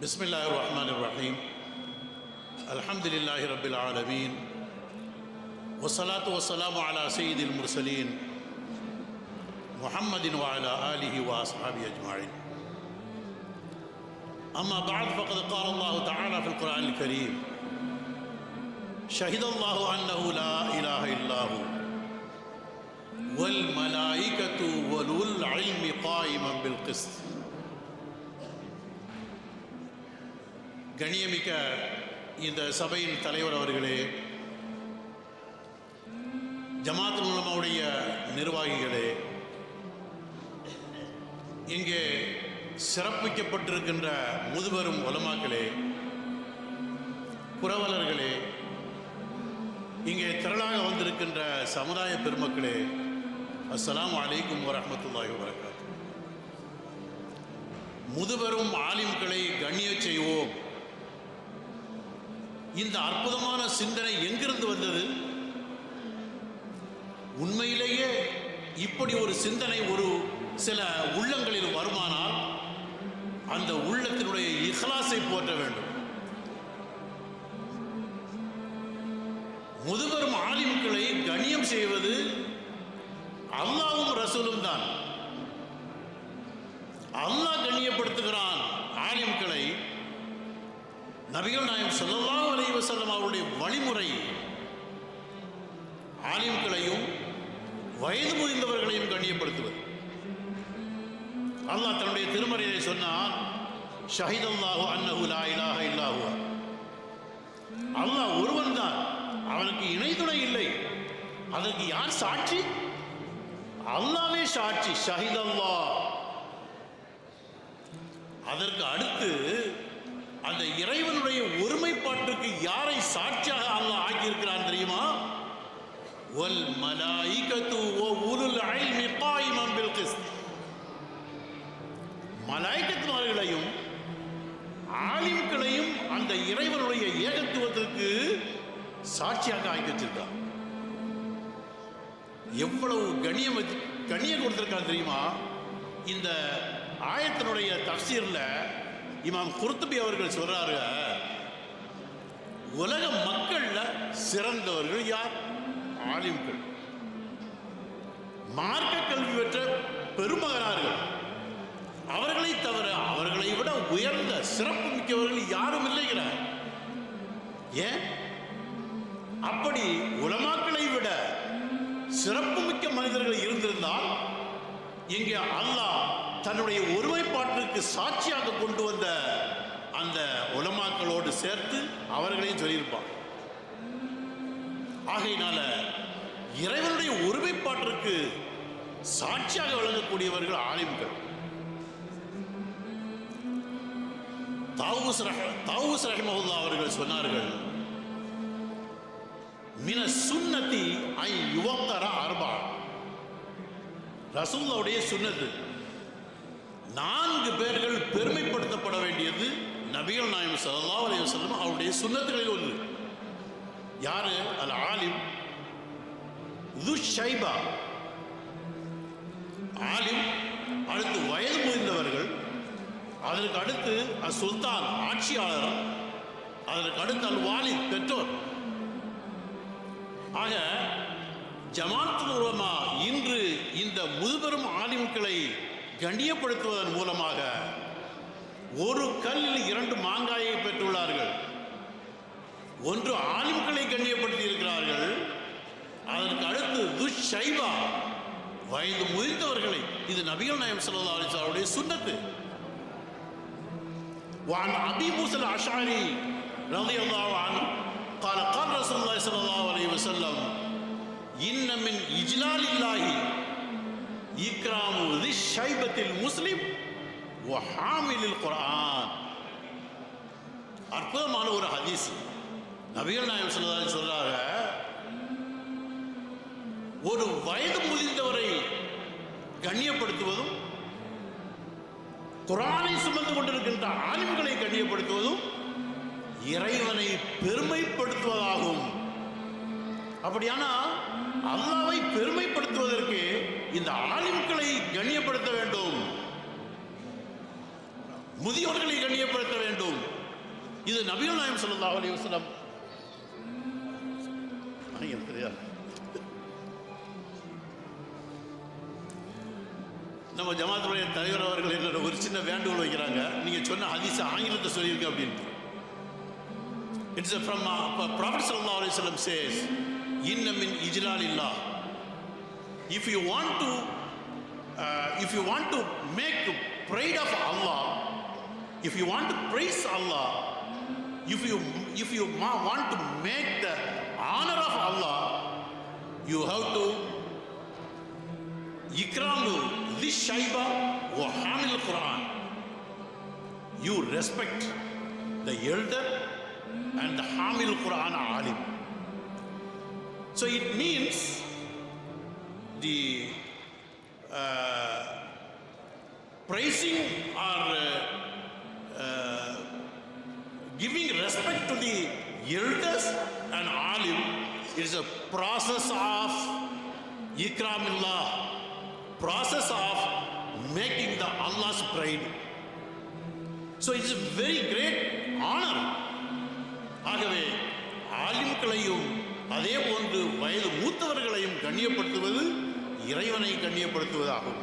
بسم الله الرحمن الرحيم. الحمد لله رب العالمين. والصلاة والسلام على سيد المرسلين محمد وعلى آله وأصحابه أجمعين. أما بعد فقد قال الله تعالى في القرآن الكريم شهد الله أنه لا إله إلا هو والملائكة ولو العلم قائما بالقسط. கண்ணியமிக்க இந்த சபையின் தலைவர் அவர்களே ஜமாத் மூலமாவுடைய நிர்வாகிகளே இங்கே சிறப்பிக்கப்பட்டிருக்கின்ற முதுபெரும் உலமாக்களே புரவலர்களே இங்கே திரளாக வந்திருக்கின்ற சமுதாய பெருமக்களே அஸ்லாம் அலைக்கும் வரமத்துல்லாஹி வரகாத்து முதுபெரும் ஆலிம்களை கண்ணிய செய்வோம். இந்த அற்புதமான சிந்தனை எங்கிருந்து வந்தது? உண்மையிலேயே இப்படி ஒரு சிந்தனை ஒரு சில உள்ளங்களில் வருமானால் அந்த உள்ளத்தினுடைய இஹ்லாஸை போற்ற வேண்டும். முதுபெரும் ஆலிம்களை கண்ணியம் செய்வது அல்லாவும் ரசூலும் தான். அல்லாஹ் கண்ணியப்படுத்துகிறான் ஆலிம்களை. நபிகள் நாயம் சொல்லலாம் அலைய வசல்லம் அவருடைய வழிமுறை ஆலிம்களையும் வயது முதிர்ந்தவர்களையும் கண்ணியப்படுத்துவது. அல்லாஹ் தன்னுடைய திருமறையை சொன்னான் ஷஹீத் அல்லாஹு அன்னஹு லா இலாஹ இல்லாஹு அல்லாஹ் ஒருவன் தான் அவனுக்கு இணைதுணை இல்லை. அதற்கு யார் சாட்சி? அல்லாவே சாட்சி ஷஹீத் அல்லாஹ் அதற்கு அடுத்து அந்த இறைவனுடைய ஒருமைப்பாட்டுக்கு யாரை சாட்சியாக அல்லாஹ் ஆக்கியிருக்கிறான் தெரியுமா? வல் மலாய்கத்து ஓ உருள் இல்மி மிப்பாய் பில் கிஸ்த். மலாய்க்கத்துமார்களையும் ஆலிம்களையும் அந்த இறைவனுடைய ஏகத்துவத்திற்கு சாட்சியாக ஆக்கி வச்சிருக்கான். எவ்வளவு கண்ணியம் வச்சு கண்ணியம் கொடுத்திருக்கான் தெரியுமா? இந்த ஆயத்தினுடைய தப்சீரில் இமாம் குர்துபி அவர்கள் சொல்றாரு உலக மக்கள்ல சிறந்தவர்கள் யார்? ஆலிம்கள். மார்க்க கல்வி பெற்ற பெருமகனார்கள். அவர்களை தவிர அவர்களை விட உயர்ந்த சிறப்பு மிக்கவர்கள் யாரும் இல்லைங்கிறார் ஏன்? அப்படி உலமாக்களை விட சிறப்பு மிக்க மனிதர்கள் இருந்திருந்தால் இங்கே அல்லாஹ் தன்னுடைய ஒருமைப்பாட்டிற்கு சாட்சியாக கொண்டு வந்த அந்த உலமாக்களோடு சேர்த்து அவர்களையும் சொல்லியிருப்பான் ஆகையினால இறைவனுடைய ஒருமைப்பாட்டிற்கு சாட்சியாக விளங்கக்கூடியவர்கள் ஆலிம்கள். தாவூஸ் ரஹ தாவூஸ் அவர்கள் சொன்னார்கள் மின சுன்னதி ஐ யுவக்கர அர்பா. ரசூல்லாவுடைய சுண்ணத்து நான்கு பேர்கள் பெருமைப்படுத்தப்பட வேண்டியது நபிகள் நாயம் சல்லா அலைய செல்லும் அவருடைய சுண்ணத்துகளில் ஒன்று. யாரு? அல் ஆலிம் ஷைபா. ஆலிம் அடுத்து வயது முதிர்ந்தவர்கள் அதற்கு அடுத்து அ சுல்தான் ஆட்சியாளர் அதற்கு அடுத்து அல் வாலி பெற்றோர். ஆக ஜமாத் உலமா இன்று இந்த முதுபெரும் ஆலிம்களை கண்ணியப்படுத்துவதன் மூலமாக ஒரு கல்லில் இரண்டு மாங்காயை பெற்றுள்ளார்கள் ஒன்று ஆலிம்களை கண்ணியப்படுத்தி இருக்கிறார்கள் அதற்கு அடுத்து துஷைபா வயது முதிர்ந்தவர்களை இது நபிகள் நாயம் ஸல்லல்லாஹு அலைஹி வஸல்லம் அவருடைய சுன்னத்து وعن أبي موسى الأشعري رضي الله عنه قال قال رسول الله صلى الله عليه وسلم إن من إجلال الله إكرام ஷைபத்தில் முஸ்லிம் ஹாமிலில் குரான் அற்புதமான ஒரு ஹதீஸ். நபிகள் நாயம் சொல்லதாரி சொல்றாங்க ஒரு வயது முதிர்ந்தவரை கண்ணியப்படுத்துவதும் குரானை சுமந்து கொண்டிருக்கின்ற ஆலிம்களை கண்ணியப்படுத்துவதும் இறைவனை பெருமைப்படுத்துவதாகும். அப்படியானா? அல்லாவை பெருமைப்படுத்துவதற்கு இந்த ஆலிம்களை கண்ணியப்படுத்த வேண்டும். முதியோர்களை கண்ணியப்படுத்த வேண்டும். இது நபிகள் நாயம் ஸல்லல்லாஹு அலைஹி வஸல்லம். நம்ம ஜமாத்துடைய தலைவர் அவர்கள் என்னோட ஒரு சின்ன வேண்டுகோள் வைக்கிறாங்க. நீங்க சொன்ன ஹதீஸ் ஆங்கிலத்தை சொல்லியிருக்க அப்படின்ட்டு இட்ஸ் ஃப்ரம் ப்ராஃபிட் சல்லா அலைஹி வஸல்லம் says inna ijlalillah if you want to uh, if you want to make pride of allah if you want to praise allah if you if you want to make the honor of allah you have to ikramu this Shayba wa hamil quran. You respect the elder and the hamil quran alim. so it means the uh, praising or uh, uh, giving respect to the elders and alim is a process of ikramillah, process of making the Allah's pride. So it's a very great honor. ஆகவே ஆலிம்களையும் அதே போன்று வயது மூத்தவர்களையும் கண்ணியப்படுத்துவது இறைவனை கண்ணியப்படுத்துவதாகும்.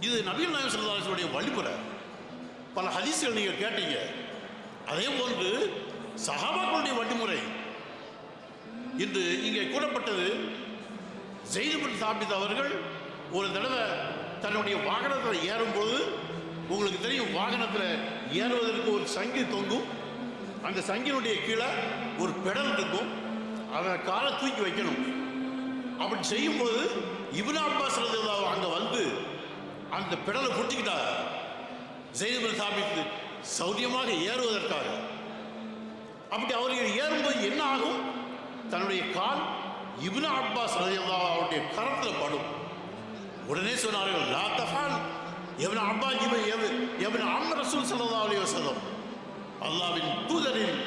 இது நபீல் நாயம் சல்லாசுடைய வழிமுறை. பல ஹதீஸ்கள் நீங்கள் கேட்டீங்க. அதே போன்று சஹாபாக்களுடைய வழிமுறை. இன்று இங்கே கூறப்பட்டது ஜெயிதுபின் சாபித் அவர்கள் ஒரு தடவை தன்னுடைய வாகனத்தில் ஏறும்போது உங்களுக்கு தெரியும் வாகனத்தில் ஏறுவதற்கு ஒரு சங்கி தொங்கும். அந்த சங்கினுடைய கீழே ஒரு பெடல் இருக்கும். அதை காலை தூக்கி வைக்கணும். அப்படி செய்யும்போது இப்னு அப்பாஸ் ரலியல்லாஹு அங்கே வந்து அந்த பிடலை பிடிச்சிக்கிட்டார். ஜெயிதுபின் சாபித்து சௌரியமாக ஏறுவதற்காக. அப்படி அவர்கள் ஏறும்போது என்ன ஆகும்? தன்னுடைய கால் இப்னு அப்பாஸ் ரலியல்லாஹு அவருடைய கரத்தில் படும். உடனே சொன்னார்கள் லா தஃபால் எவன் அப்பா இவன் எவன் அம் ரசூல் ஸல்லல்லாஹு அலைஹி தூதரின்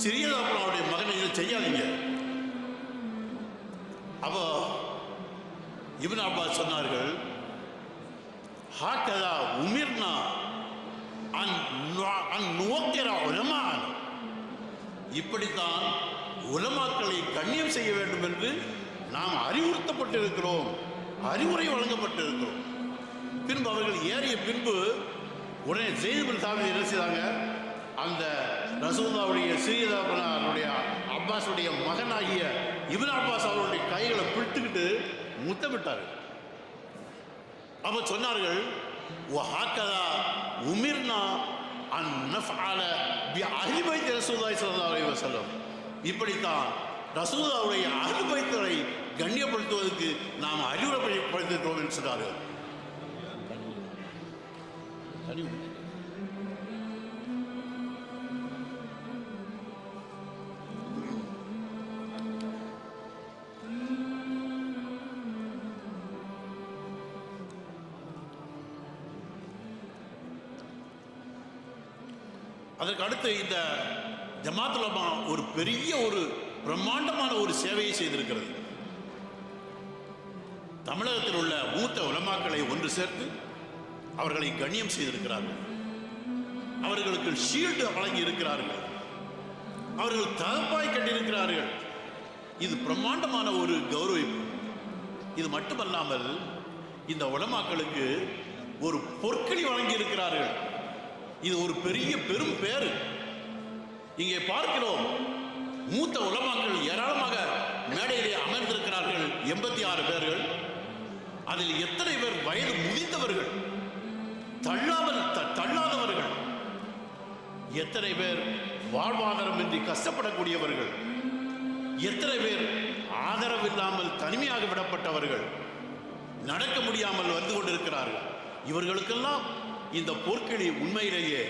சிறியதாப்பாவுடைய மகனை இதை செய்யாதீங்க. அப்போ இபின் அப்பாஸ் சொன்னார்கள் ஹாக்கதா உமிர்னா உலமான். இப்படித்தான் உலமாக்களை கண்ணியம் செய்ய வேண்டும் என்று நாம் அறிவுறுத்தப்பட்டிருக்கிறோம் அறிவுரை வழங்கப்பட்டிருக்கிறோம். பின்பு அவர்கள் ஏறிய பின்பு உடனே ஜெயிதுபின் சாமி என்ன செய்தாங்க? அந்த ரசூல்லாவுடைய சிறியதாபனுடைய அப்பாஸுடைய மகனாகிய இபின் அப்பாஸ் அவருடைய கைகளை பிடித்துக்கிட்டு முத்தமிட்டார். அப்ப சொன்னார்கள் வஹாக்கதா உமிர்னா அந்நஃபால பி அஹ்லி ரசூல்லாய் ரசூலுல்லாஹி ஸல்லல்லாஹு அலைஹி இப்படித்தான் ரசூலுல்லாஹுடைய அகிபைத்தரை கண்ணியப்படுத்துவதற்கு நாம் அறிவுரைப்படுத்துகிறோம் என்று சொன்னார்கள் அதற்கு அடுத்து இந்த ஜமாத்துல ஒரு பெரிய ஒரு பிரம்மாண்டமான ஒரு சேவையை செய்திருக்கிறது. தமிழகத்தில் உள்ள மூத்த உலமாக்களை ஒன்று சேர்த்து அவர்களை கண்ணியம் செய்திருக்கிறார்கள். அவர்களுக்கு ஷீல்டு வழங்கி இருக்கிறார்கள். அவர்கள் தகப்பாய் கட்டியிருக்கிறார்கள். இது பிரம்மாண்டமான ஒரு கௌரவிப்பு. இது மட்டுமல்லாமல் இந்த உலமாக்களுக்கு ஒரு பொற்களி வழங்கி இருக்கிறார்கள். இது ஒரு பெரிய பெரும் பேரு இங்கே பார்க்கிறோம் மூத்த உலமாக்கள் ஏராளமாக மேடையிலே அமர்ந்திருக்கிறார்கள் எண்பத்தி ஆறு பேர்கள். அதில் எத்தனை பேர் வயது முதிந்தவர்கள் தள்ளாமல் த- தள்ளாதவர்கள். எத்தனை பேர் வாழ்வாதாரம் இன்றி கஷ்டப்படக்கூடியவர்கள். எத்தனை பேர் ஆதரவில்லாமல் தனிமையாக விடப்பட்டவர்கள். நடக்க முடியாமல் வந்து கொண்டிருக்கிறார்கள். இவர்களுக்கெல்லாம் இந்த போர்க்கிளி உண்மையிலேயே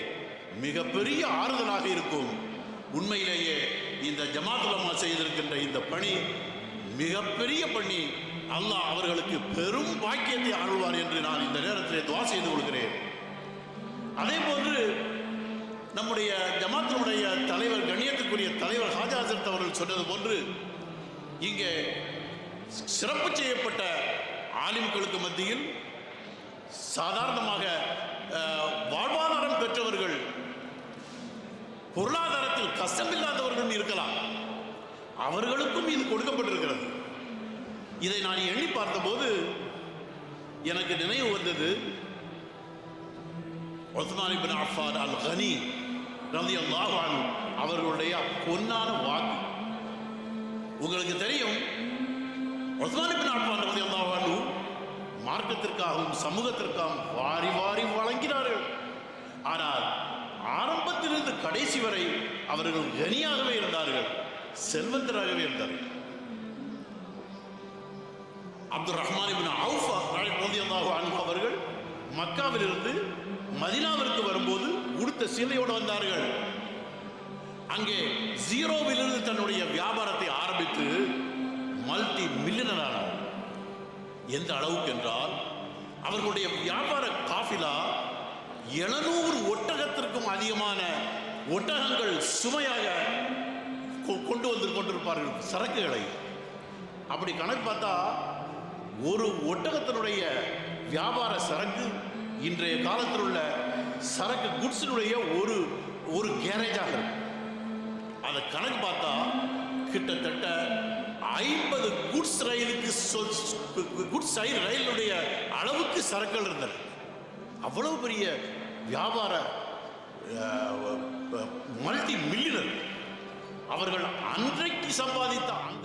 மிகப்பெரிய ஆறுதலாக இருக்கும். உண்மையிலேயே இந்த ஜமாத்துலமா செய்திருக்கின்ற இந்த பணி மிகப்பெரிய பணி. அல்லாஹ் அவர்களுக்கு பெரும் பாக்கியத்தை ஆழ்வார் என்று நான் இந்த நேரத்தில் துவா செய்து கொள்கிறேன். அதே போன்று நம்முடைய ஜமாத்தினுடைய தலைவர் கண்ணியத்துக்குரிய தலைவர் ஹாஜா ஹசரத் அவர்கள் சொன்னது போன்று இங்கே சிறப்பு செய்யப்பட்ட ஆலிம்களுக்கு மத்தியில் சாதாரணமாக வாழ்வாதாரம் பெற்றவர்கள் பொருளாதாரத்தில் கஷ்டமில்லாதவர்களும் இருக்கலாம். அவர்களுக்கும் இது கொடுக்கப்பட்டிருக்கிறது. இதை நான் எண்ணி பார்த்தபோது எனக்கு நினைவு வந்தது உஸ்மான் இப்னு அஃபான் அல் கனி ரலியல்லாஹு அன்ஹு அவர்களுடைய பொன்னான வாக்கு. உங்களுக்கு தெரியும் உஸ்மான் இப்னு அஃபான் ரலியல்லாஹு அன்ஹு மார்க்கத்திற்காகவும் சமூகத்திற்காகவும் வாரி வாரி வழங்கினார்கள். ஆனால் ஆரம்பத்திலிருந்து கடைசி வரை அவர்கள் கனியாகவே இருந்தார்கள். செல்வந்தராகவே இருந்தார்கள். அப்துல் ரஹ்மான் இப்னு அவுஃபா அவர்கள் மக்காவிலிருந்து மதினாவிற்கு வரும்போது உடுத்த சீலையோடு வந்தார்கள். அங்கே ஜீரோவிலிருந்து தன்னுடைய வியாபாரத்தை ஆரம்பித்து மல்டி மில்லியனரானார் எந்த அளவுக்கு என்றால் அவர்களுடைய வியாபார காஃபிலா எழுநூறு ஒட்டகத்திற்கும் அதிகமான ஒட்டகங்கள் சுமையாக கொ- கொண்டு வந்து கொண்டிருப்பார்கள் சரக்குகளை. அப்படி கணக்கு பார்த்தா ஒரு ஒட்டகத்தினுடைய வியாபார சரக்கு இன்றைய காலத்தில் உள்ள சரக்கு குட்ஸினுடைய ஒரு ஒரு கேரேஜாக இருக்கும் அதை கணக்கு பார்த்தா கிட்டத்தட்ட ஐம்பது குட்ஸ் ரயிலுக்கு குட்ஸ் ரயில் ரயிலுடைய அளவுக்கு சரக்குகள் இருந்தன. அவ்வளவு பெரிய வியாபார மல்டி மில்லியனர் அவர்கள் அன்றைக்கு சம்பாதித்த அந்த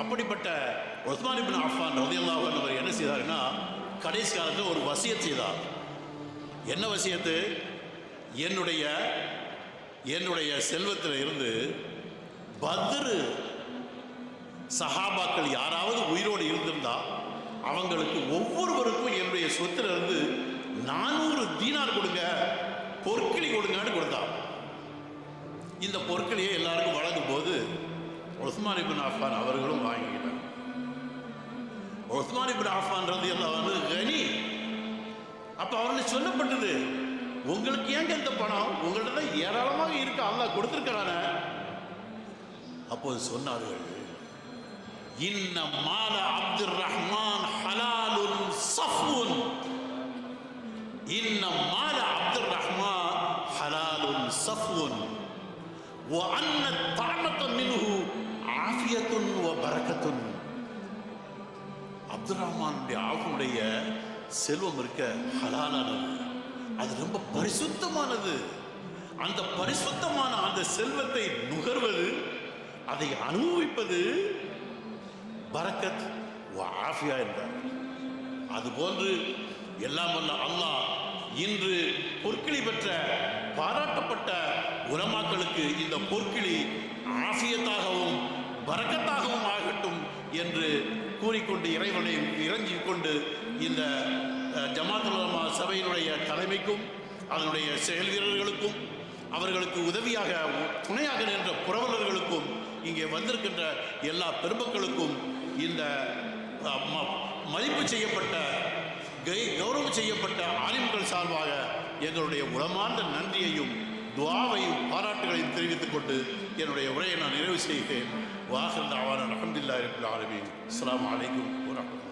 அப்படிப்பட்ட உஸ்மான் இபின் அஃபான் ரலியல்லாஹு அன்ஹு அவர் என்ன செய்தாருன்னா கடைசி காலத்தில் ஒரு வசியத் செய்தார். என்ன வசியத்து? என்னுடைய என்னுடைய செல்வத்தில் இருந்து பத்ரு சஹாபாக்கள் யாராவது உயிரோடு இருந்திருந்தா அவங்களுக்கு ஒவ்வொருவருக்கும் என்னுடைய சொத்துல இருந்து நானூறு தீனார் கொடுங்க பொற்களி கொடுங்கன்னு கொடுத்தா. இந்த பொற்களியை எல்லாருக்கும் வழங்கும் போது உஸ்மான் இபின் ஆஃபான் அவர்களும் வாங்கிக்கிட்டாங்க. உஸ்மான் இபின் அஃபான் ரலியல்லாஹு கனி. அப்ப அவர்களுக்கு சொல்லப்பட்டது உங்களுக்கு ஏங்க இந்த பணம் உங்கள்ட்ட தான் ஏராளமாக இருக்கு அல்லாஹ் கொடுத்திருக்கிறானே அப்போது சொன்னார்கள் இன்ன மால அப்துர் ரஹ்மான் ஹலாலுன் சஃபுன் இன்ன மால அப்துர் ரஹ்மான் ஹலாலுன் சஃபுன் وأن الطعمة منه عافية وبركة அப்துல் ரஹ்மானுடைய ஆஃபுடைய செல்வம் இருக்க ஹலாலானது. அது ரொம்ப பரிசுத்தமானது. அந்த பரிசுத்தமான அந்த செல்வத்தை நுகர்வது அதை அனுபவிப்பது பரக்கத் ஆஃபியா என்றார் அதுபோன்று எல்லாம் வல்ல அல்லாஹ் இன்று பொற்கிளி பெற்ற பாராட்டப்பட்ட உலமாக்களுக்கு இந்த பொற்கிளி ஆஃபியத்தாகவும் பரக்கத்தாகவும் ஆகட்டும் என்று கூறிக்கொண்டு இறைவனை இறங்கிக் கொண்டு இந்த ஜமாத்துலமா சபையினுடைய தலைமைக்கும் அதனுடைய செயல் வீரர்களுக்கும் அவர்களுக்கு உதவியாக துணையாக நின்ற புரவலர்களுக்கும் இங்கே வந்திருக்கின்ற எல்லா பெருமக்களுக்கும் இந்த ம- மதிப்பு செய்யப்பட்ட கை- கௌரவம் செய்யப்பட்ட ஆலிம்கள் சார்பாக எங்களுடைய உளமார்ந்த நன்றியையும் துவாவையும் பாராட்டுகளையும் தெரிவித்துக் கொண்டு என்னுடைய உரையை நான் நிறைவு செய்கிறேன். வாசல் தாவான அஹமதுல்லா இருக்கிற ஆலமீன். அஸ்லாம் அலைக்கும் வரமத்துல